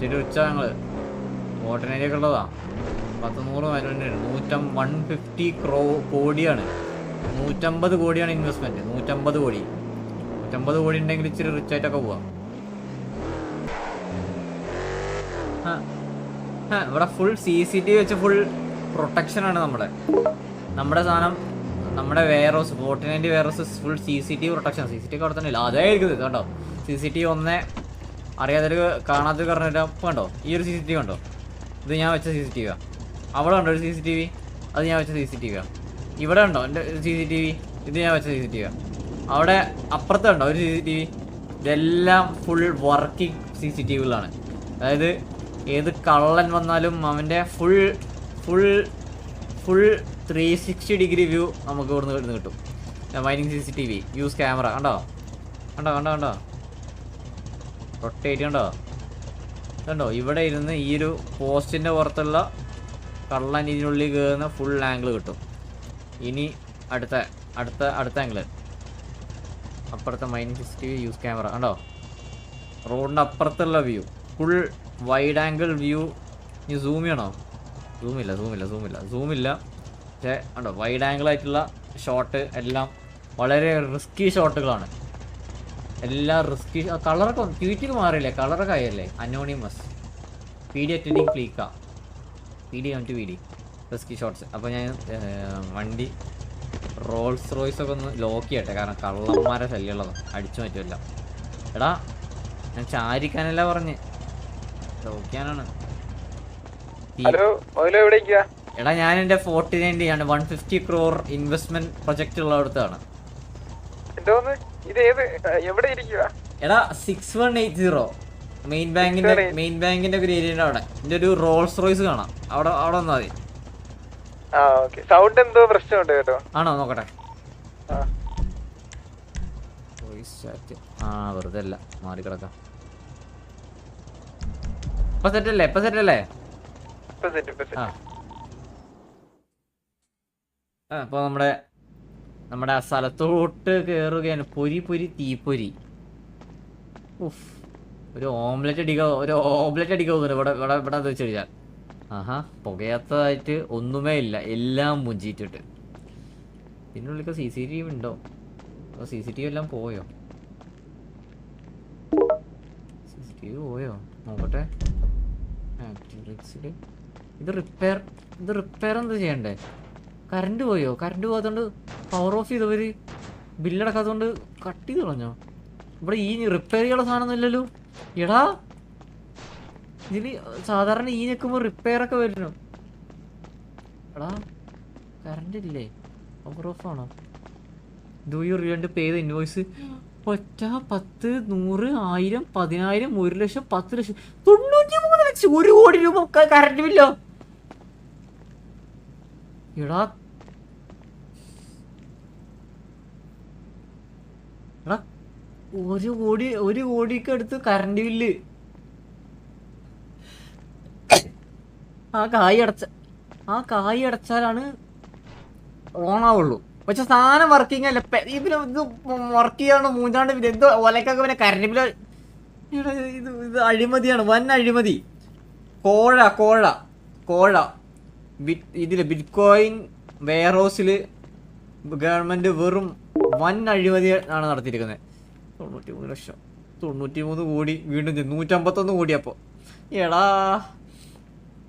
ഇച്ചിരി ഉച്ച ഞങ്ങൾ ഓട്ടനേരിയൊക്കെ ഉള്ളതാ. പത്ത് നൂറ് മരുന്നുണ്ട് നൂറ്റം വൺ ഫിഫ്റ്റി ക്രോ കോടിയാണ്. നൂറ്റമ്പത് കോടിയാണ് ഇൻവെസ്റ്റ്മെന്റ് നൂറ്റമ്പത് കോടി. നൂറ്റമ്പത് കോടി ഉണ്ടെങ്കിൽ ഇച്ചിരി റിച്ച് ആയിട്ടൊക്കെ പോവാം. ഇവിടെ full C C T V വെച്ച് ഫുൾ പ്രൊട്ടക്ഷനാണ് നമ്മുടെ. നമ്മുടെ സാധനം നമ്മുടെ warehouse ഫോർട്ടിനൈന്റെ warehouse full C C T V protection C C T V അവിടെ തന്നെ ഇല്ല. അതേ ഇരിക്കുന്നത് കണ്ടോ സി സി ടി വി ഒന്നേ അറിയാത്തൊരു കാണാത്തൊരു പറഞ്ഞിട്ട് കണ്ടോ? ഈ ഒരു സി സി ടി വി കണ്ടോ? ഇത് ഞാൻ വെച്ച സി സി ടി വിയാണ് അവിടെ ഉണ്ടോ ഒരു സി സി ടി വി അത് ഞാൻ വെച്ച സി സി ടി വിയാണ് ഇവിടെ ഉണ്ടോ എന്റെ സി സി ടി വി ഇത് ഞാൻ വെച്ച സി സി ടി വിയാണ് അവിടെ അപ്പുറത്തെ ഉണ്ടോ ഒരു സി സി ടി വി ഇതെല്ലാം full working C C T വികളാണ് അതായത് ഏത് കള്ളൻ വന്നാലും അവന്റെ full full full three sixty degree view നമുക്ക് ഇവിടുന്ന് കിട്ടും. Mining C C T V use camera കണ്ടോ? കണ്ടോ കണ്ടോ കണ്ടോ? റൊട്ടേറ്റ് കണ്ടോ കണ്ടോ ഇവിടെ ഇരുന്ന് ഈ ഒരു പോസ്റ്റിന്റെ പുറത്തുള്ള കള്ളൻ ഇതിനുള്ളിൽ കയറുന്ന ഫുൾ ആംഗിൾ കിട്ടും. ഇനി അടുത്ത അടുത്ത അടുത്ത ആംഗിൾ അപ്പുറത്തെ മൈനിങ് സിക്സ്റ്റി യൂസ് ക്യാമറ കണ്ടോ? റോഡിന്റെ അപ്പുറത്തുള്ള view full wide angle view ഇനി സൂം ചെയ്യണോ? സൂമില്ല സൂമില്ല സൂമില്ല സൂമില്ല പക്ഷേ കണ്ടോ? വൈഡ് ആംഗിൾ ആയിട്ടുള്ള ഷോട്ട് എല്ലാം വളരെ റിസ്കി ഷോട്ടുകളാണ് എല്ലാം റിസ്കി കളറൊക്കെ ട്വീറ്റിൽ മാറിയില്ലേ? കളറൊക്കെ ആയല്ലേ? അനോണിമസ് പി ഡി അറ്റൻഡിങ് ക്ലീക്ക പി ഡി വന്നിട്ട് two P D risky shots അപ്പോൾ ഞാൻ വണ്ടി റോൾസ് റോയ്സ് ഒക്കെ ഒന്ന് ലോക്ക് ചെയ്യട്ടെ. കാരണം കള്ളന്മാരെ ശല്യമുള്ളതാണ് അടിച്ചു മാറ്റുമല്ല എടാ ഞാൻ ചാരിക്കാനല്ല പറഞ്ഞ്. ലോക്കിയാനാണ് എടാ ഞാൻ എന്റെ ഫോർട്ടി നയന്റി ആണ് one fifty crore investment project ഉള്ളിടത്താണ്. എന്തോന്ന്? എടാ six one eight zero main ബാങ്കിന്റെ മെയിൻ ബാങ്കിന്റെ ഒരു ഏരിയ അവിടെ. എന്റെ ഒരു റോൾസ് റോയ്സ് കാണാം. അവിടെ അവിടെ വന്നാൽ മതി. സൗണ്ട് എന്തോ പ്രശ്നമുണ്ട് കേട്ടോ. ആണോ? നോക്കട്ടെ. വോയിസ് ചാറ്റ് ആ വെറുതെ അല്ല. മാറി കിടക്കാം. ഇപ്പൊ സെറ്റ് അല്ലേ? ഇപ്പൊ സെറ്റ് അല്ലേ? ഇപ്പൊ സെറ്റ് ഇപ്പൊ സെറ്റ് ആ, അപ്പൊ നമ്മുടെ നമ്മുടെ ആ സ്ഥലത്തോട്ട് കയറുകയാണ് പൊരി പൊരി തീപ്പൊരി. ഉഫ്. ഒരു ഓംലെറ്റ് അടിക്കുക ഒരു ഓംലെറ്റ് അടിക്കുക തോന്നുന്നു. ഇവിടെ ഇവിടെ ഇവിടെ അത് വെച്ച് കഴിഞ്ഞാൽ. ആഹാ പുകയാത്തതായിട്ട് ഒന്നുമേ ഇല്ല. എല്ലാം മുഞ്ചിട്ടിട്ട് ഇതിനുള്ളിൽ സി സി ടി വി ഉണ്ടോ? അപ്പോൾ സി സി ടി വി എല്ലാം പോയോ? സി സി ടി വി പോയോ? നോക്കട്ടെ. ഇത് റിപ്പയർ ഇത് റിപ്പയർ എന്താ ചെയ്യണ്ടേ? കറണ്ട് പോയോ? കറണ്ട് പോകാത്തോണ്ട് പവർ ഓഫ് ചെയ്തവര് ബില്ലടക്കാത്തോണ്ട് കട്ട് ചെയ്ത് കളഞ്ഞോ? ഇവിടെ ഈ റിപ്പയർ ചെയ്യാനുള്ള സാധനമൊന്നും ഇല്ലല്ലോ. എടാ ഇതിന് സാധാരണ ഈ നിൽക്കുമ്പോൾ റിപ്പയർ ഒക്കെ വരുന്നു എടാ കറണ്ട് ഇല്ലേ? പവർ ഓഫ് ആണോ? ഡു യു റിയണ്ട് ഇൻവോയ്സ് ഒറ്റ പത്ത് നൂറ് ആയിരം പതിനായിരം ഒരു ലക്ഷം പത്ത് ലക്ഷം തൊണ്ണൂറ്റി മൂന്ന് ലക്ഷം ഒരു കോടി രൂപ കറണ്ട് ബില്ലോ എടാ ഒരു കോടി ഒരു കോടിക്ക് അടുത്ത് കറണ്ട് ബില്ല് ആ കായ് അടച്ച ആ കായ് അടച്ചാലാണ് ഓൺ ആവുള്ളൂ. പക്ഷെ സാധനം വർക്കിംഗ് അല്ല. ഇതിന് ഇത് വർക്ക് ചെയ്യാണ്ട് മൂന്നാണ്ട് പിന്നെ എന്തോ ഒലക്കൊക്കെ പിന്നെ കറണ്ട് ബില്ല് ഇത് ഇത് അഴിമതിയാണ്. വൻ അഴിമതി. കോഴ കോഴ കോഴ. ബിറ്റ് ഇതിൽ ബിറ്റ് കോയിൻ വെയർ ഹൗസിൽ ഗവൺമെന്റ് വെറും വൻ അഴിമതി ആണ് നടത്തിയിരിക്കുന്നത്. തൊണ്ണൂറ്റി മൂന്ന് ലക്ഷം. തൊണ്ണൂറ്റി മൂന്ന് കോടി വീണ്ടും. നൂറ്റമ്പത്തൊന്ന് കോടി അപ്പോൾ എടാ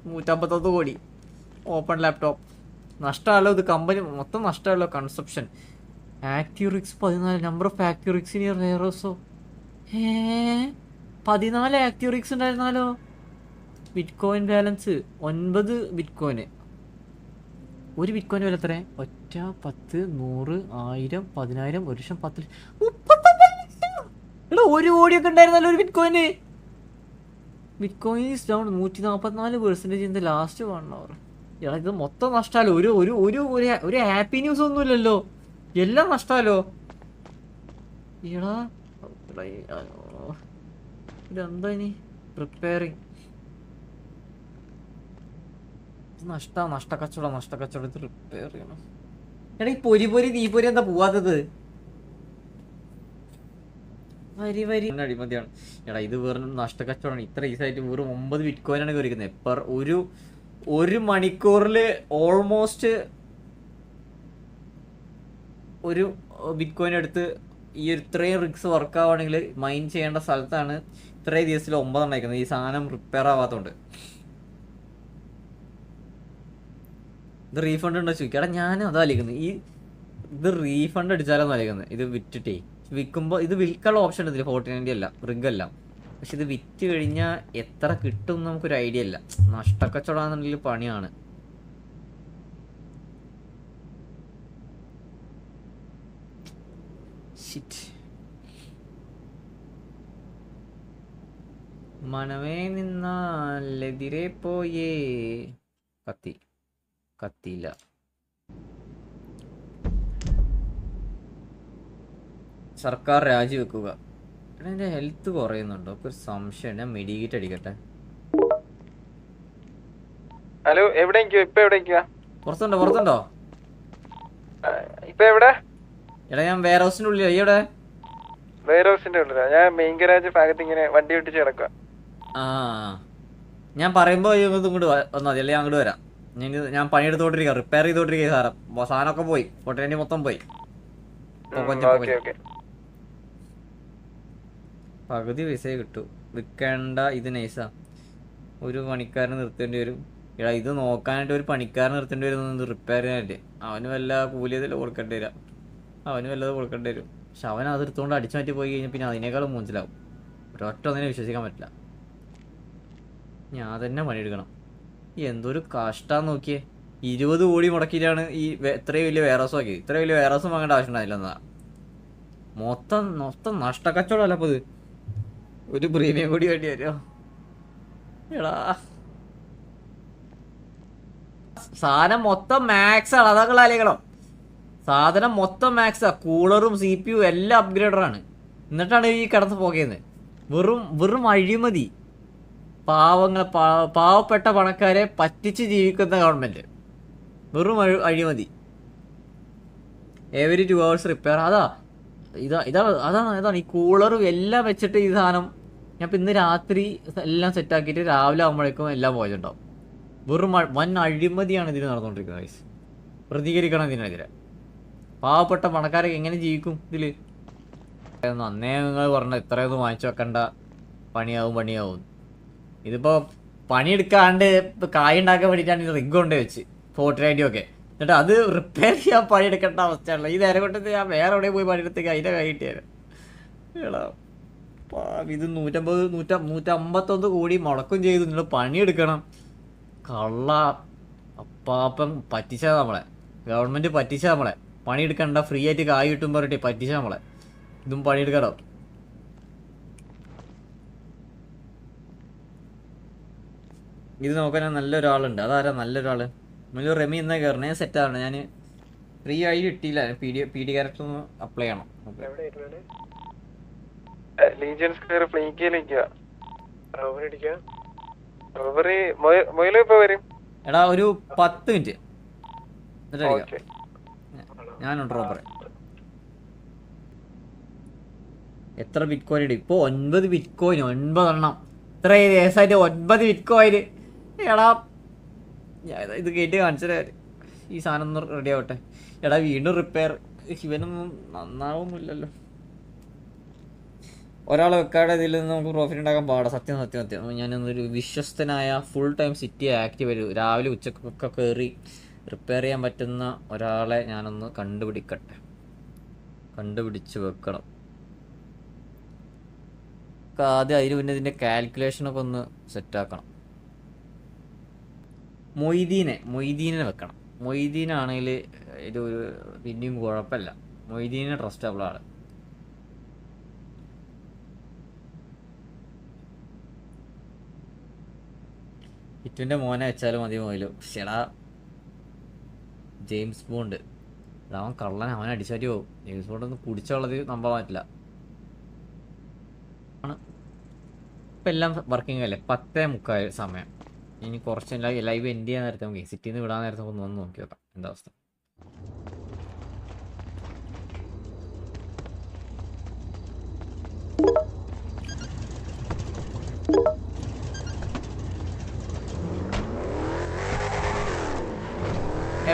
നൂറ്റമ്പത്തൊന്ന് കോടി. ഓപ്പൺ ലാപ്ടോപ്പ് നഷ്ടമല്ലോ ഇത് കമ്പനി മൊത്തം നഷ്ടമല്ലോ കൺസെപ്ഷൻ ആക്യൂറിക്സ് പതിനാല്. നമ്പർ ഓഫ് ആക്യൂറിക്സ് ഇനി റേറോസോ ഏ? പതിനാല് ആക്യൂറിക്സ് ഉണ്ടായിരുന്നാലോ? ബിറ്റ് കോയിൻ ബാലൻസ് ഒൻപത് ബിറ്റ് കോയിന് ഒരു ബിറ്റ് കോയിൻ വില എത്ര ഒറ്റ പത്ത് നൂറ് ആയിരം പതിനായിരം ഒരു ലക്ഷം പത്ത് ലക്ഷം. എടാ ഒരു കോടിയൊക്കെ ഉണ്ടായിരുന്നല്ലോ ഒരു bit കോയിന് bit coin is down നൂറ്റി നാൽപ്പത്തിനാല് percentage in last one hour എടാ ഇത് മൊത്തം നഷ്ടമല്ലോ ഒരു ഒരു ഒരു ഒരു ഹാപ്പി ന്യൂസ് ഒന്നുമില്ലല്ലോ. എല്ലാം നഷ്ടമല്ലോ എടാ ഇതെന്താ ഇനി? പ്രിപ്പയറിങ് നഷ്ട നഷ്ടക്കച്ചവടം നഷ്ടക്കച്ചവടം ഇത് റിപ്പയർ ചെയ്യണം. എടാ ഈ പൊരി പൊരി നീ പൊരി എന്താ പോവാത്തത്? വരി വരി. അടിമതിയാണ്. എടാ ഇത് വെറും നഷ്ടക്കച്ചവടമാണ്. ഇത്ര ഈസായിട്ട് വെറും ഒമ്പത് ബിറ്റ് കോയിനാണ് കയറിക്കുന്നത് പെർ ഒരു ഒരു മണിക്കൂറിൽ ഓൾമോസ്റ്റ് ഒരു ബിറ്റ് കോയിൻ എടുത്ത് ഈ ഒരു ഇത്രയും റിക്സ് വർക്ക് ആവുകയാണെങ്കിൽ മൈൻ ചെയ്യേണ്ട സ്ഥലത്താണ് ഇത്രയും ദിവസത്തിൽ ഒമ്പതെണ്ണം അയക്കുന്നത്. ഈ സാധനം റിപ്പയർ ആവാത്തതുകൊണ്ട് ഇത് റീഫണ്ട് ഉണ്ടോ ചോദിക്കുക എടാ ഞാനും അതാ അലിക്കുന്നത് ഈ ഇത് റീഫണ്ട് അടിച്ചാലോന്ന് അലിക്കുന്നത് ഇത് വിറ്റിട്ടേ. വിൽക്കുമ്പോൾ ഇത് വിൽക്കാനുള്ള ഓപ്ഷൻ ഉണ്ട് ഫോർട്ടി നയന്റി അല്ല. റിഗ് അല്ല. പക്ഷെ ഇത് വിറ്റ് കഴിഞ്ഞാൽ എത്ര കിട്ടും നമുക്കൊരു ഐഡിയ ഇല്ല. നഷ്ടക്കച്ചവടാന്നുണ്ടെങ്കിൽ പണിയാണ്. മനമേ നിന്നാലെതിരെ പോയേ. കത്തി. കത്തിയില്ല. സർക്കാർ രാജിവെക്കുക. എടാ എന്റെ ഹെൽത്ത് കുറയുന്നുണ്ടോ? ഒരു സംശയം ഞാൻ മെഡിക്കേറ്റ് അടിക്കട്ടെ? ഹലോ എവിടെ നിൽക്കുവാ ഇപ്പൊ എവിടെ നിൽക്കുവാ പുറത്തുണ്ടോ? പുറത്തുണ്ടോ? ഇപ്പൊ എവിടെ? എടാ ഞാൻ വെയർ ഹൗസിന്റെ ഉള്ളിൽ എവിടെ? വെയർ ഹൗസിന്റെ ഉള്ളിലാ. ഞാൻ മെയിൻ ഗരാജ് ഭാഗത്ത് ഇങ്ങനെ വണ്ടി ഓടിച്ച് കിടക്കുക ആ ഞാൻ പറയുമ്പോൾ ഇങ്ങോട്ട് ഇങ്ങോട്ട് വന്നാൽ മതി. അല്ലെങ്കിൽ ഞാൻ അങ്ങോട്ട് വരാം. ഞാൻ ഞാൻ പണിയെടുത്തോണ്ടിരിക്കുക റിപ്പയർ ചെയ്തോണ്ടിരിക്കുക സാറേ ബ- സാധനമൊക്കെ പോയി. പൊട്ടേണ്ടി മൊത്തം പോയി. Okay okay. പകുതി പൈസയെ കിട്ടൂ. വിൽക്കേണ്ട ഇത് നൈസാ ഒരു പണിക്കാരനെ നിർത്തേണ്ടി വരും. എടാ ഇത് നോക്കാനായിട്ട് ഒരു പണിക്കാരനെ നിർത്തേണ്ടി വരും റിപ്പയർ ചെയ്യാനായിട്ട്. അവന് വല്ല കൂലി ഇതിൽ കൊടുക്കേണ്ടി വരാം. അവന് വല്ലത് കൊടുക്കേണ്ടി വരും. പക്ഷെ അവൻ അത് എടുത്തുകൊണ്ട് അടിച്ചു മാറ്റി പോയി കഴിഞ്ഞാൽ പിന്നെ അതിനേക്കാളും മൂഞ്ചിലാവും. ഒരൊറ്റ ഒന്നിനെ വിശ്വസിക്കാൻ പറ്റില്ല. ഞാൻ തന്നെ പണിയെടുക്കണം. എന്തൊരു കഷ്ടാന്ന് നോക്കിയേ. ഇരുപത് കോടി മുടക്കിയിട്ടാണ് ഈ ഇത്രയും വലിയ വേറോസ് ആക്കിയത്. ഇത്രയും വലിയ വേറസും വാങ്ങേണ്ട ആവശ്യം ഉണ്ടായില്ല എന്നതാ മൊത്തം മൊത്തം നഷ്ടക്കച്ചവടമല്ല അപ്പോൾ ഇത്. ഒരു പ്രീമിയം കൂടി വേണ്ടി വരുമോ എടാ. സാധനം മൊത്തം മാക്സ് ആണ്. അതൊക്കെ അലികളോ? സാധനം മൊത്തം മാക്സ് മാക്സാ കൂളറും സി പി യു എല്ലാം അപ്ഗ്രേഡറാണ് എന്നിട്ടാണ് ഈ കിടന്ന് പോകുന്നത് വെറും വെറും അഴിമതി. പാവങ്ങൾ പാവപ്പെട്ട പണക്കാരെ പറ്റിച്ച് ജീവിക്കുന്ന ഗവൺമെന്റ് വെറും അഴി- അഴിമതി. എവരി ടു അവേഴ്സ് റിപ്പയർ അതാ ഇതാ ഇതാ അതാണ് അതാണ്. ഈ കൂളറും എല്ലാം വെച്ചിട്ട് ഈ സാധനം ഞാൻ ഇപ്പം ഇന്ന് രാത്രി എല്ലാം സെറ്റാക്കിയിട്ട് രാവിലെ ആകുമ്പോഴേക്കും എല്ലാം പോയിട്ടുണ്ടാവും വെറും വൻ അഴിമതിയാണ് ഇതിന് നടന്നുകൊണ്ടിരിക്കുന്നത് ഗൈസ് പ്രതികരിക്കണം ഇതിനെതിരെ. പാവപ്പെട്ട പണക്കാരൊക്കെ എങ്ങനെ ജീവിക്കും ഇതിൽ അന്നേ നിങ്ങൾ പറഞ്ഞ ഇത്രയൊന്നും വാങ്ങിച്ചു വെക്കണ്ട. പണിയാവും പണിയാവും. ഇതിപ്പോ പണിയെടുക്കാണ്ട് ഇപ്പൊ കായ് ഉണ്ടാക്കാൻ വേണ്ടിയിട്ടാണ് ഇത് റിഗ് കൊണ്ട് വെച്ച് ഒക്കെ. എന്നിട്ട് അത് റിപ്പയർ ചെയ്യാൻ പണിയെടുക്കേണ്ട അവസ്ഥയാണല്ലോ. ഈ നേരം കൊണ്ട് ഞാൻ വേറെ എവിടെ പോയി പണിയെടുത്തേക്ക് അതിന്റെ കൈ കിട്ടിയാലും ഇത് നൂറ്റമ്പത് നൂറ്റ നൂറ്റമ്പത്തൊന്ന് കോടി മുടക്കും ചെയ്തു. നിങ്ങൾ പണിയെടുക്കണം. കള്ള അപ്പാപ്പം പറ്റിച്ച നമ്മളെ. ഗവൺമെന്റ് പറ്റിച്ച നമ്മളെ. പണിയെടുക്കണ്ട ഫ്രീ ആയിട്ട് കായ് കിട്ടും പറഞ്ഞിട്ട് പറ്റിച്ച നമ്മളെ. ഇതും പണിയെടുക്കണോ? ഇത് നോക്കാൻ നല്ലൊരാളുണ്ട്. അതാരാ നല്ലൊരാൾ? നമ്മൾ റെമി എന്നാ കയറണേ സെറ്റാണ് ഞാൻ ഫ്രീ ആയി കിട്ടിയില്ല. P D P D character ഒന്ന് അപ്ലൈ ചെയ്യണം. ലീജിയൻ കയറി റോബറി മൊയിലോ ഇപ്പൊ വരും? എടാ ഒരു പത്ത് മിനിറ്റ്. എന്നിട്ട് ഞാനുണ്ട് റോബർ എത്ര ബിറ്റ് കോയിൻ ഇടും? ഇപ്പോൾ ഒൻപത് ബിറ്റ് കോയിൻ ഒൻപതെണ്ണം. ഇത്ര ദിവസമായിട്ട് ഒൻപത് ബിറ്റ് കോയിൻ എടാ ഇത് ഇത് കേട്ട് കാണിച്ചത് ഈ സാധനം ഒന്ന് റെഡി ആവട്ടെ. എടാ വീണ്ടും റിപ്പയർ ഇവനൊന്നും നന്നാവുന്നില്ലല്ലോ ഒരാളെ വെക്കാതെ ഇതിൽ നിന്ന് നമുക്ക് പ്രോഫിറ്റ് ഉണ്ടാക്കാൻ പാടാ. സത്യം സത്യം സത്യം. ഞാനൊന്നൊരു വിശ്വസ്തനായ ഫുൾ ടൈം സിറ്റി ആക്റ്റീവ് വരും. രാവിലെ ഉച്ചക്കൊക്കെ കയറി റിപ്പയർ ചെയ്യാൻ പറ്റുന്ന ഒരാളെ ഞാനൊന്ന് കണ്ടുപിടിക്കട്ടെ. കണ്ടുപിടിച്ച് വെക്കണം. ആദ്യം അതിന് പിന്നെ ഇതിന്റെ കാൽക്കുലേഷനൊക്കെ ഒന്ന് സെറ്റാക്കണം മൊയ്തീനെ മൊയ്തീനെ വെക്കണം. മൊയ്തീനാണെങ്കിൽ ഇത് ഒരു പിന്നെയും കുഴപ്പമില്ല. മൊയ്തീനെ ട്രസ്റ്റബിൾ ഇറ്റുവിന്റെ മോനെ വെച്ചാലും മതി മോയിലു. ശടാ ജെയിംസ് ബോണ്ട്. അവൻ കള്ളൻ. അവൻ അടിച്ചാറ്റി പോകും ജെയിംസ് ബോണ്ട് ഒന്ന് കുടിച്ചുള്ളത് നമ്പാൻ പറ്റില്ല ആണ്. ഇപ്പം എല്ലാം വർക്കിംഗ് അല്ലേ? പത്തേ മുക്കാൽ സമയം. ഇനി കുറച്ച് ലൈവ് എൻഡ് ചെയ്യാൻ നേരത്തെ നമുക്ക് സിറ്റിയിൽ നിന്ന് വിടാൻ നേരത്തെ ഒന്ന് നോക്കി നോക്കാം എന്താ അവസ്ഥ?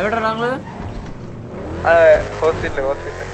എവിടെയാണ് ഞങ്ങൾ ഹോസ്പിറ്റൽ ഹോസ്പിറ്റൽ